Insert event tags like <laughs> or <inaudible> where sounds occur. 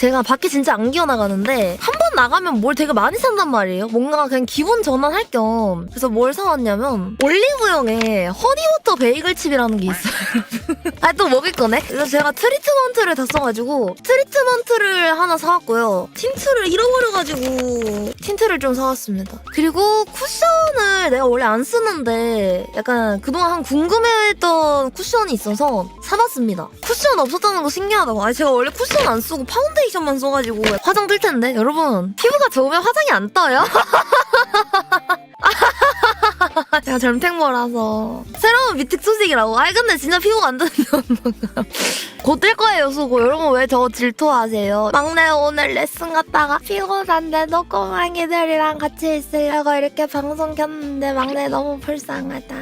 제가 밖에 진짜 안 기어나가는데 한 번 나가면 뭘 되게 많이 산단 말이에요. 뭔가 그냥 기분 전환할 겸. 그래서 뭘 사왔냐면 올리브영에 허니워터 베이글칩이라는 게 있어요. <laughs> 아 또 먹을 거네. 그래서 제가 트리트먼트를 다 써가지고 트리트먼트를 하나 사왔고요. 틴트를 잃어버려가지고 틴트를 좀 사왔습니다. 그리고 쿠션을 내가 원래 안 쓰는데 약간 그동안 한 궁금해했던 쿠션이 있어서 사봤습니다. 쿠션 없었다는 거 신기하다고. 아니 제가 원래 쿠션 안 쓰고 파운데이션만 써가지고 화장 뜰 텐데 여러분 피부가 좋으면 화장이 안 떠요. <laughs> 제가 젊탱머라서 새로운 미특 소식이라고. 아이 근데 진짜 피부가 안 <laughs> 엄마가 곧뜰 거예요 수고. 여러분 왜 저 질투하세요? 막내 오늘 레슨 갔다가 피곤한데도 꼬맹이들이랑 같이 있으려고 이렇게 방송 켰는데 막내 너무 불쌍하다.